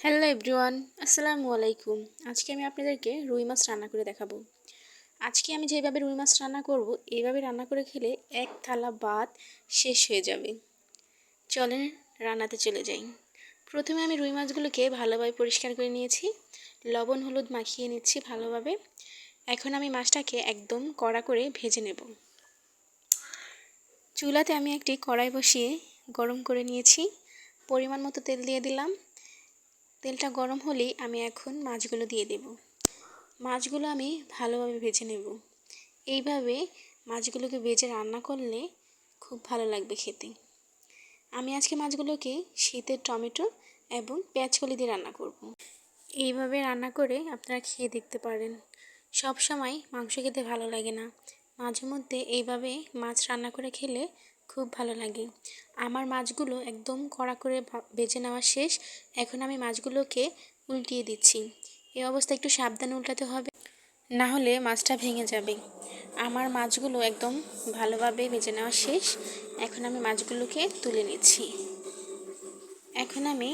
Hello everyone আসসালামু আলাইকুম। আজকে আমি আপনাদেরকে রুই মাছ রান্না করে দেখাবো। আজকে আমি যেভাবে রুই মাছ রান্না করব, এইভাবে রান্না করে খেলে এক থালা ভাত শেষ হয়ে যাবে। চলেন রান্নাতে চলে যাই। প্রথমে আমি রুই মাছগুলোকে ভালোভাবে পরিষ্কার করে নিয়েছি। লবণ, হলুদ মাখিয়ে নিচ্ছি ভালোভাবে। এখন আমি মাছটাকে একদম কড়া করে ভেজে নেব। চুলাতে আমি একটি কড়াই বসিয়ে গরম করে নিয়েছি। পরিমাণ মতো তেল দিয়ে দিলাম। তেলটা গরম হলেই আমি এখন মাছগুলো দিয়ে দেব। মাছগুলো আমি ভালোভাবে ভেজে নেব। এইভাবে মাছগুলোকে ভেজে রান্না করলে খুব ভালো লাগবে খেতে। আমি আজকে মাছগুলোকে শীতের টমেটো এবং কলি দিয়ে রান্না করব। এইভাবে রান্না করে আপনারা খেয়ে দেখতে পারেন। সব সময় মাংস খেতে ভালো লাগে না। মাঝে মধ্যে এইভাবে মাছ রান্না করে খেলে খুব ভালো লাগে। আমার মাছগুলো একদম কড়া করে বেজে নেওয়া শেষ। এখন আমি মাছগুলোকে উল্টিয়ে দিচ্ছি। এই অবস্থা একটু সাবধানে উল্টাতে হবে। না হলে মাছটা ভেঙে যাবে। আমার মাছগুলো একদম ভালোভাবে ভেজে নেওয়া শেষ। এখন আমি মাছগুলোকে তুলে নিচ্ছি। এখন আমি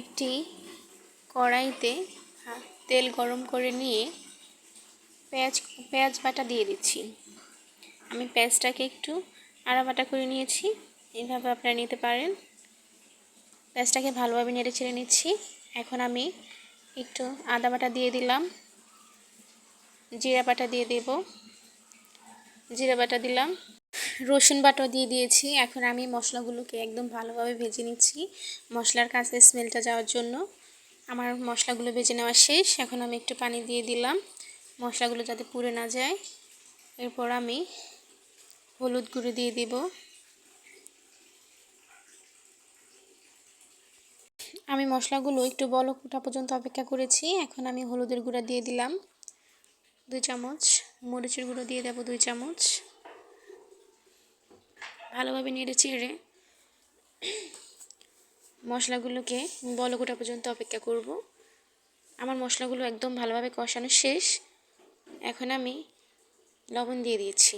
একটি কড়াইতে তেল গরম করে নিয়ে পেঁয়াজ পেঁয়াজ বাটা দিয়ে দিচ্ছি। আমি পেঁয়াজটাকে একটু আড়াবাটা করে নিয়েছি। এইভাবে আপনারা নিতে পারেন। পেঁয়াজটাকে ভালোভাবে নেড়ে ছেড়ে নিচ্ছি। এখন আমি একটু আদা বাটা দিয়ে দিলাম। জিরা বাটা দিয়ে দেব। জিরা বাটা দিলাম। রসুন বাটা দিয়ে দিয়েছি। এখন আমি মশলাগুলোকে একদম ভালোভাবে ভেজে নিচ্ছি। মশলার কাছে স্মেলটা যাওয়ার জন্য। আমার মশলাগুলো ভেজে নেওয়া শেষ। এখন আমি একটু পানি দিয়ে দিলাম। মশলাগুলো যাতে পুড়ে না যায়। এরপর আমি হলুদ গুঁড়ো দিয়ে দিব। আমি মশলাগুলো একটু বল ফুটা পর্যন্ত অপেক্ষা করেছি। এখন আমি হলুদের গুঁড়া দিয়ে দিলাম। দুই চামচ, মরিচের গুঁড়ো দিয়ে দেবো দুই চামচ। ভালোভাবে নেড়ে চেড়ে মশলাগুলোকে বলকোটা পর্যন্ত অপেক্ষা করব। আমার মশলাগুলো একদম ভালোভাবে কষানো শেষ। এখন আমি লবণ দিয়ে দিয়েছি।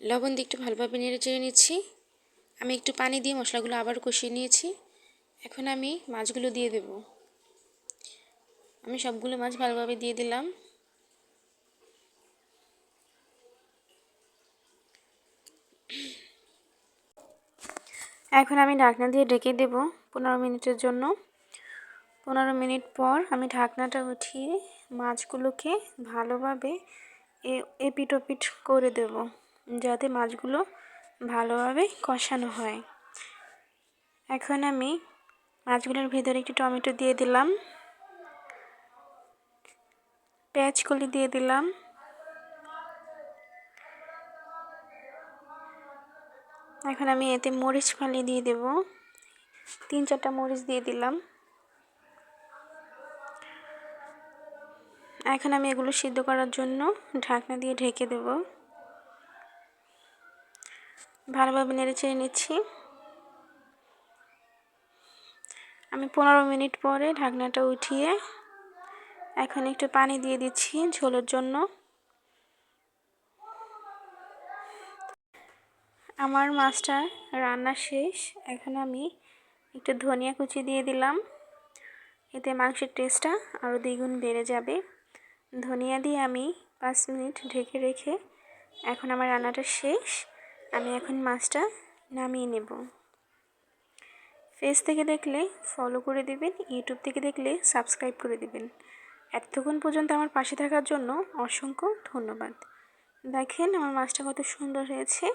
লবণ দিয়ে একটু ভালোভাবে নেড়ে চেড়ে নিচ্ছি। আমি একটু পানি দিয়ে মশলাগুলো আবার কষিয়ে নিয়েছি। এখন আমি মাছগুলো দিয়ে দেব। আমি সবগুলো মাছ ভালোভাবে দিয়ে দিলাম। এখন আমি ঢাকনা দিয়ে ঢেকে দেব পনেরো মিনিটের জন্য। পনেরো মিনিট পর আমি ঢাকনাটা উঠিয়ে মাছগুলোকে ভালোভাবে এপিট ওপিট করে দেব। যাতে মাছগুলো ভালোভাবে কষানো হয়। এখন আমি মাছগুলোর ভিতরে একটু টমেটো দিয়ে দিলাম। পেঁয়াজ কলি দিয়ে দিলাম। এখন আমি এতে মরিচ ফালি দিয়ে দেব। তিন চারটা মরিচ দিয়ে দিলাম। এখন আমি এগুলো সিদ্ধ করার জন্য ঢাকনা দিয়ে ঢেকে দেব। ভালোভাবে নেড়ে চেড়ে নিচ্ছি। আমি পনেরো মিনিট পরে ঢাকনাটা উঠিয়ে এখন একটু পানি দিয়ে দিচ্ছি ঝোলের জন্য। আমার মাছটা রান্না শেষ। এখন আমি একটু ধনিয়া কুচি দিয়ে দিলাম। এতে মাংসের টেস্টটা আরও দ্বিগুণ বেড়ে যাবে। ধনিয়া দিয়ে আমি পাঁচ মিনিট ঢেকে রেখে এখন আমার রান্নাটা শেষ। আমি এখন মাছটা নামিয়ে নেব। ফেস থেকে দেখলে ফলো করে দেবেন ইউটিউব থেকে দেখলে সাবস্ক্রাইব করে দেবেন। এতক্ষণ পর্যন্ত আমার পাশে থাকার জন্য অসংখ্য ধন্যবাদ। দেখেন আমার মাছটা কত সুন্দর হয়েছে।